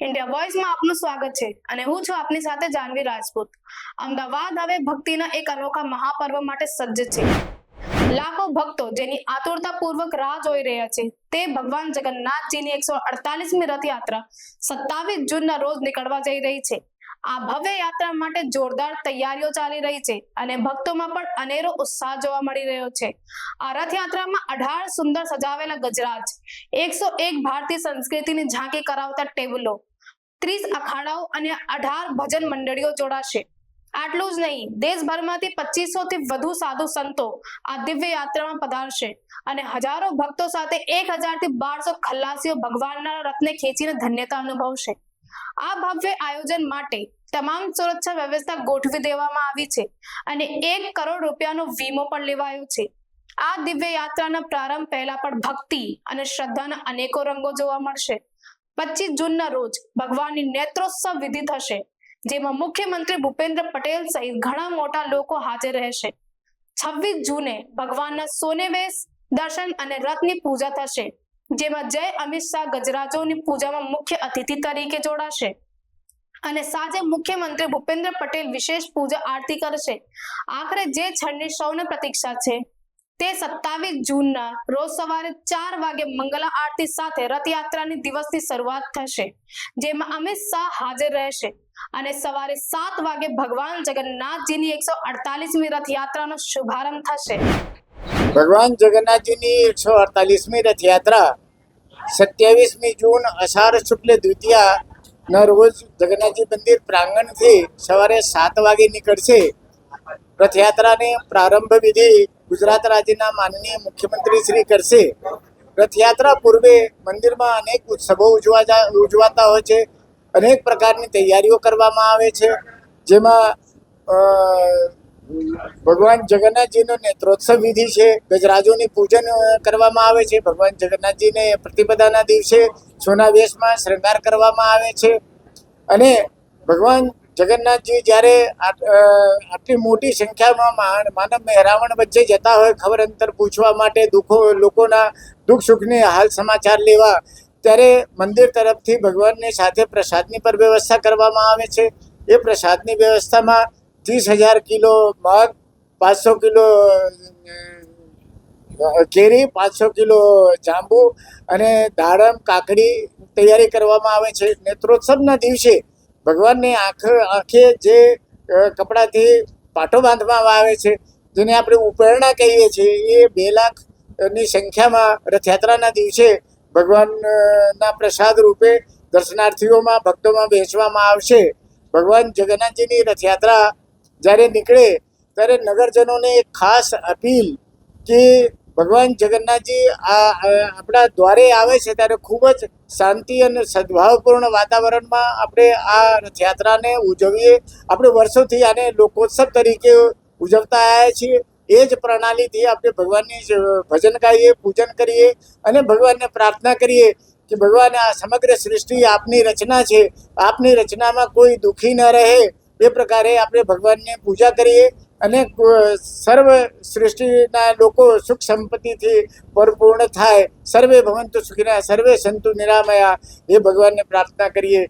India વોઇસમાં આપનું સ્વાગત છે અને હું છું આપની સાથે જાનવી રાજપૂત. અમદાવાદ હવે ભક્તિના એક અનોખા મહાપર્વ માટે સજ્જ છે. લાખો ભક્તો જેની આતુરતાપૂર્વક રાહ જોઈ રહ્યા છે તે ભગવાન જગન્નાથજીની એકસો અડતાલીસમી રથયાત્રા સત્તાવીસ જૂનના રોજ નીકળવા જઈ રહી છે. આ ભવ્ય યાત્રા માટે જોરદાર તૈયારીઓ ચાલી રહી છે અને ભક્તોમાં પણ અનેરો ઉત્સાહ જોવા મળી રહ્યો છે. આ રથયાત્રામાં અઢાર સુંદર સજાવેલા ગજરાજ, એકસો એક ભારતીય સંસ્કૃતિની ઝાંકી કરાવતા ટેબલો, ત્રીસ અખાડાઓ અને અઢાર ભજન મંડળીઓ જોડાશે. આટલું જ નહીં, દેશભરમાંથી પચીસો થી વધુ સાધુ સંતો આ દિવ્ય યાત્રામાં પધારશે અને હજારો ભક્તો સાથે એક હજારથી બારસો ખલ્લાસીઓ ભગવાનના રથને ખેંચીને ધન્યતા અનુભવશે. આ ભવ્ય આયોજન માટે તમામ સુરક્ષા વ્યવસ્થા ગોઠવી દેવામાં આવી છે અને એક કરોડ રૂપિયાનો વીમો પણ લેવાયો છે. આ દિવ્ય યાત્રાના પ્રારંભ પહેલા પણ ભક્તિ અને શ્રદ્ધાના અનેકો રંગો જોવા મળશે. પચીસ જૂનના રોજ ભગવાનની નેત્રોત્સવ વિધિ થશે, જેમાં મુખ્યમંત્રી ભૂપેન્દ્ર પટેલ સહિત ઘણા મોટા લોકો હાજર રહેશે. છવ્વીસ જૂને ભગવાનના સોનેવેશ દર્શન અને રથની પૂજા થશે. જેમાં જય અમિત શાહ ગજરાજોની પૂજામાં મુખ્ય અતિથિ તરીકે જોડાશે. અને સાંજે મુખ્યમંત્રી ભૂપેન્દ્ર પટેલ વિશેષ પૂજા આરતી કરશે. આખરે જે ક્ષણની સૌને પ્રતીક્ષા છે તે સત્તાવીસ જૂનના રોજ સવારે ચાર વાગે મંગલા આરતી સાથે રથયાત્રાની દિવસની શરૂઆત થશે. જેમાં અમિત શાહ હાજર રહેશે. અને સવારે સાત વાગે ભગવાન જગન્નાથજીની એકસો અડતાલીસમી રથયાત્રાનો શુભારંભ થશે. ભગવાન જગન્નાથજીની એકસો અડતાલીસમી રથયાત્રા સત્યાવીસમી જૂન અષાઢ શુક્લ દ્વિતીયાના રોજ જગન્નાથજી મંદિર પ્રાંગણથી સવારે સાત વાગે નીકળશે. રથયાત્રાની પ્રારંભ વિધિ ગુજરાત રાજ્યના માનનીય મુખ્યમંત્રી શ્રી કરશે. રથયાત્રા પૂર્વે મંદિરમાં અનેક ઉત્સવો ઉજવા ઉજવાતા હોય છે. અનેક પ્રકારની તૈયારીઓ કરવામાં આવે છે. જેમાં ભગવાન જગન્નાથજીનો નેત્રોત્સવ વિધિ છે, ગજરાજોની પૂજન કરવામાં આવે છે, ભગવાન જગન્નાથજીને પ્રતિપદાના દિવસે સોના વેશમાં શૃંગાર કરવામાં આવે છે. અને ભગવાન જગન્નાથજી જ્યારે આટ- આટલી મોટી સંખ્યામાં માનવ મહેરાવણ વચ્ચે જતા હોય, ખબર અંતર પૂછવા માટે દુઃખો, લોકોના દુઃખ સુખની હાલ સમાચાર લેવા, ત્યારે મંદિર તરફથી ભગવાનની સાથે પ્રસાદની પર વ્યવસ્થા કરવામાં આવે છે. એ પ્રસાદની વ્યવસ્થામાં ત્રીસ હજાર કિલો મગ પાંચસો કિલો કેરી પાંચસો કિલો જાંબુ અને દાડમ કાકડી તૈયારી કરવામાં આવે છે. નેત્રોત્સવના દિવસે ભગવાનની આંખ, આંખે જે કપડાથી પાટો બાંધવામાં આવે છે, જેને આપણે ઉપરણા કહીએ છીએ, એ બે લાખની સંખ્યામાં રથયાત્રાના દિવસે ભગવાનના પ્રસાદ રૂપે દર્શનાર્થીઓમાં, ભક્તોમાં વહેંચવામાં આવશે. ભગવાન જગન્નાથજીની રથયાત્રા જ્યારે નીકળે, ત્યારે નગરજનોને એક ખાસ અપીલ કે ભગવાન જગન્નાથજી આ આપણા દ્વારે આવે છે ત્યારે ખૂબ જ શાંતિ અને સદભાવપૂર્ણ વાતાવરણમાં આપણે આ રથયાત્રાને ઉજવીએ. આપણે વર્ષોથી આને લોકોત્સવ તરીકે ઉજવતા આવ્યા છીએ. એ જ પ્રણાલીથી આપણે ભગવાનની ભજન ગાઈએ, પૂજન કરીએ અને ભગવાનને પ્રાર્થના કરીએ કે ભગવાન આ સમગ્ર સૃષ્ટિ આપની રચના છે. આપની રચનામાં કોઈ દુઃખી ન રહે. એ પ્રકારે આપણે ભગવાનની પૂજા કરીએ અને સર્વ સૃષ્ટિના લોકો સુખ સંપત્તિથી પરિપૂર્ણ થાય. સર્વે ભવંતુ સુખીના, સર્વે સંતુ નિરામયા. એ ભગવાનને પ્રાર્થના કરીએ.